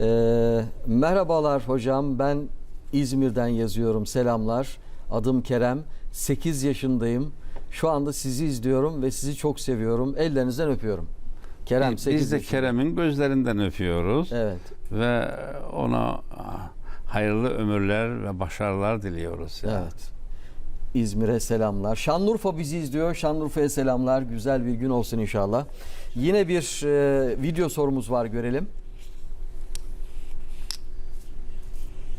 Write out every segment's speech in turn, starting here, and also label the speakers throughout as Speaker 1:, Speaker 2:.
Speaker 1: Ee, merhabalar hocam. Ben İzmir'den yazıyorum. Selamlar. Adım Kerem. 8 yaşındayım. Şu anda sizi izliyorum ve sizi çok seviyorum. Ellerinizden öpüyorum. Kerem 8
Speaker 2: Biz de
Speaker 1: yaşında.
Speaker 2: Kerem'in gözlerinden öpüyoruz
Speaker 1: Evet.
Speaker 2: ve ona hayırlı ömürler ve başarılar diliyoruz. ya.
Speaker 1: Evet. İzmir'e selamlar. Şanlıurfa bizi izliyor. Şanlıurfa'ya selamlar. Güzel bir gün olsun inşallah. Yine bir e, video sorumuz var görelim.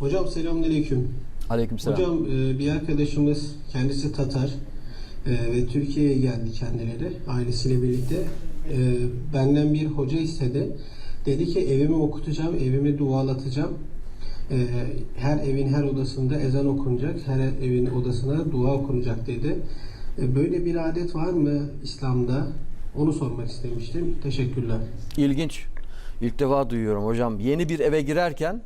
Speaker 3: Hocam selamünaleyküm.
Speaker 1: Aleykümselam.
Speaker 3: Hocam e, bir arkadaşımız kendisi Tatar e, ve Türkiye'ye geldi kendileri ailesiyle birlikte. E, Benden bir hoca istedi. Dedi ki evimi okutacağım, evimi dualatacağım. E, Her evin her odasında ezan okunacak, her evin odasına dua okunacak dedi. E, Böyle bir adet var mı İslam'da? Onu sormak istemiştim. Teşekkürler.
Speaker 1: İlginç. İlk defa duyuyorum hocam. Yeni bir eve girerken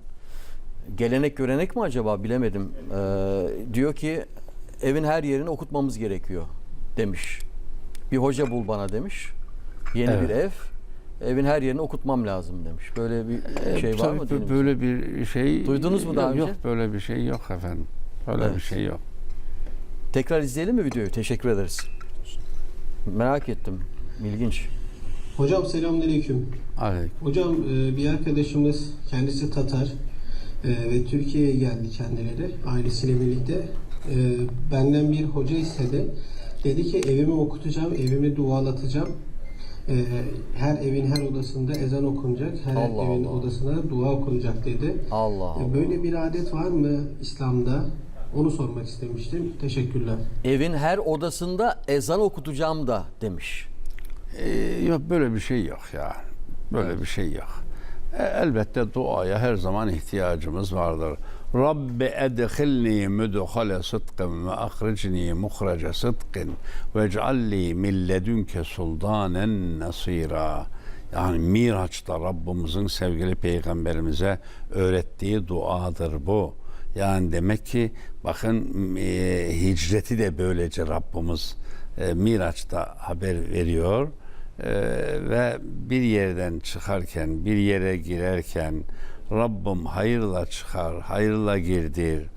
Speaker 1: gelenek görenek mi acaba bilemedim. Ee, diyor ki evin her yerini okutmamız gerekiyor demiş. Bir hoca bul bana demiş. Yeni
Speaker 2: Evet.
Speaker 1: bir ev. Evin her yerini okutmam lazım demiş. Böyle bir
Speaker 2: E,
Speaker 1: şey var
Speaker 2: tabii
Speaker 1: mı? dinimizde?
Speaker 2: Böyle bir şey
Speaker 1: Duydunuz mu daha
Speaker 2: yok,
Speaker 1: önce?
Speaker 2: Yok böyle bir şey yok efendim. Böyle
Speaker 1: Evet.
Speaker 2: bir şey yok.
Speaker 1: Tekrar izleyelim mi videoyu? Teşekkür ederiz. Merak ettim. İlginç.
Speaker 3: Hocam selamünaleyküm.
Speaker 2: Aleyküm.
Speaker 3: Hocam e, bir arkadaşımız kendisi Tatar e, ve Türkiye'ye geldi kendileri ailesiyle birlikte. E, Benden bir hoca istedi. Dedi ki evimi okutacağım, evimi dualatacağım. E, Her evin her odasında ezan okunacak, her
Speaker 1: Allah
Speaker 3: evin
Speaker 1: Allah.
Speaker 3: odasına dua okunacak dedi.
Speaker 1: Allah Allah.
Speaker 3: E, Böyle bir adet var mı İslam'da? Onu sormak istemiştim. Teşekkürler.
Speaker 1: Evin her odasında ezan okutacağım da demiş.
Speaker 2: Ee, yok böyle bir şey yok ya. Böyle bir şey yok. E, elbette duaya her zaman ihtiyacımız vardır. Rabbi edkhilni mudhale sıdkın ve ahricni muhraca sıdkın ve ec'alli min ledünke sultanen nasira. Yani Miraç'ta Rabbimizin sevgili peygamberimize öğrettiği duadır bu. Yani demek ki bakın e, hicreti de böylece Rabbimiz e, Miraç'ta haber veriyor. Ee, ve bir yerden çıkarken, bir yere girerken Rabbim hayırla çıkar, hayırla girdir,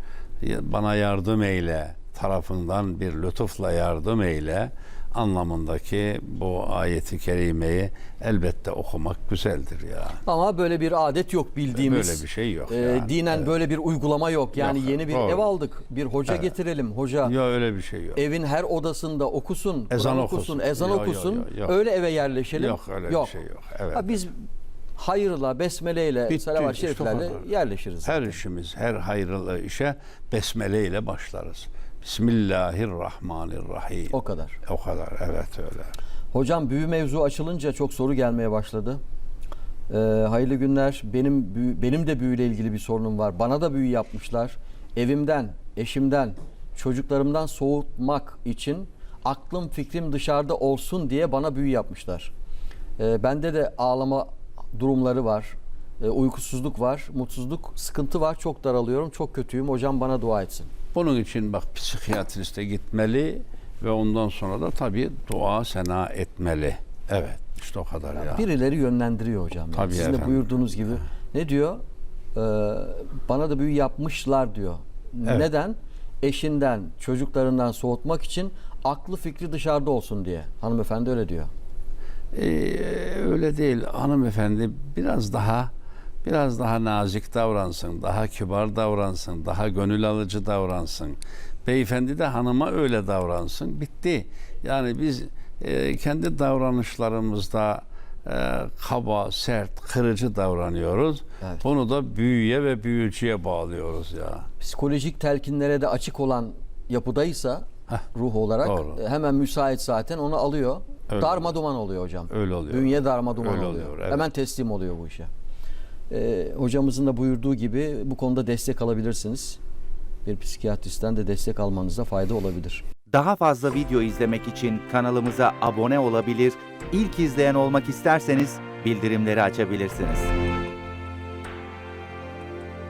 Speaker 2: bana yardım eyle tarafından bir lütufla yardım eyle anlamındaki bu ayeti kerimeyi elbette okumak güzeldir ya.
Speaker 1: Ama böyle bir adet yok bildiğimiz.
Speaker 2: Böyle bir şey yok
Speaker 1: Ee,
Speaker 2: yani.
Speaker 1: dinen
Speaker 2: Evet.
Speaker 1: böyle bir uygulama yok. Yani
Speaker 2: Yok,
Speaker 1: yeni bir
Speaker 2: doğru.
Speaker 1: ev aldık. Bir hoca
Speaker 2: Evet.
Speaker 1: getirelim. Hoca
Speaker 2: Ya öyle bir şey yok.
Speaker 1: evin her odasında okusun,
Speaker 2: Ezan
Speaker 1: Kur'an
Speaker 2: okusun.
Speaker 1: ezan
Speaker 2: Yok, yok,
Speaker 1: okusun.
Speaker 2: yok, yok.
Speaker 1: Öyle eve yerleşelim.
Speaker 2: Yok öyle bir şey yok. Evet.
Speaker 1: Ha, biz hayırla, besmeleyle,
Speaker 2: Bitti,
Speaker 1: salavat
Speaker 2: işte
Speaker 1: şeriflerle yerleşiriz.
Speaker 2: Her işimiz, her hayırlı işe besmele ile başlarız. Bismillahirrahmanirrahim.
Speaker 1: O kadar.
Speaker 2: O kadar evet öyle.
Speaker 1: Hocam büyü mevzu açılınca çok soru gelmeye başladı. Ee, hayırlı günler. Benim büyü- benim de büyüyle ilgili bir sorunum var. Bana da büyü yapmışlar. Evimden, eşimden, çocuklarımdan soğutmak için aklım fikrim dışarıda olsun diye bana büyü yapmışlar. Ee, bende de ağlama durumları var. Ee, uykusuzluk var, mutsuzluk, sıkıntı var. Çok daralıyorum, çok kötüyüm. Hocam bana dua etsin.
Speaker 2: Bunun için bak psikiyatriste gitmeli ve ondan sonra da tabii dua sena etmeli. Evet işte o kadar ya.
Speaker 1: Birileri yönlendiriyor hocam. Yani
Speaker 2: Tabii
Speaker 1: Sizin de
Speaker 2: efendim.
Speaker 1: buyurduğunuz gibi. Ne diyor? Ee, bana da büyü yapmışlar diyor.
Speaker 2: Evet.
Speaker 1: Neden? Eşinden, çocuklarından soğutmak için aklı fikri dışarıda olsun diye. Hanımefendi öyle diyor.
Speaker 2: Ee, öyle değil hanımefendi biraz daha biraz daha nazik davransın, daha kibar davransın, daha gönül alıcı davransın. Beyefendi de hanıma öyle davransın. Bitti. Yani biz e, kendi davranışlarımızda e, kaba, sert, kırıcı davranıyoruz.
Speaker 1: Evet.
Speaker 2: Bunu da büyüye ve büyücüye bağlıyoruz ya.
Speaker 1: Psikolojik telkinlere de açık olan yapıdaysa
Speaker 2: Heh,
Speaker 1: ruh olarak
Speaker 2: doğru.
Speaker 1: e, hemen müsait zaten onu alıyor.
Speaker 2: Öyle
Speaker 1: darma duman oluyor hocam.
Speaker 2: Öyle oluyor.
Speaker 1: Bünye darma duman
Speaker 2: Öyle
Speaker 1: oluyor.
Speaker 2: oluyor, evet.
Speaker 1: Hemen teslim oluyor bu işe. Ee, hocamızın da buyurduğu gibi bu konuda destek alabilirsiniz. Bir psikiyatristten de destek almanıza fayda olabilir.
Speaker 4: Daha fazla video izlemek için kanalımıza abone olabilir, ilk izleyen olmak isterseniz bildirimleri açabilirsiniz.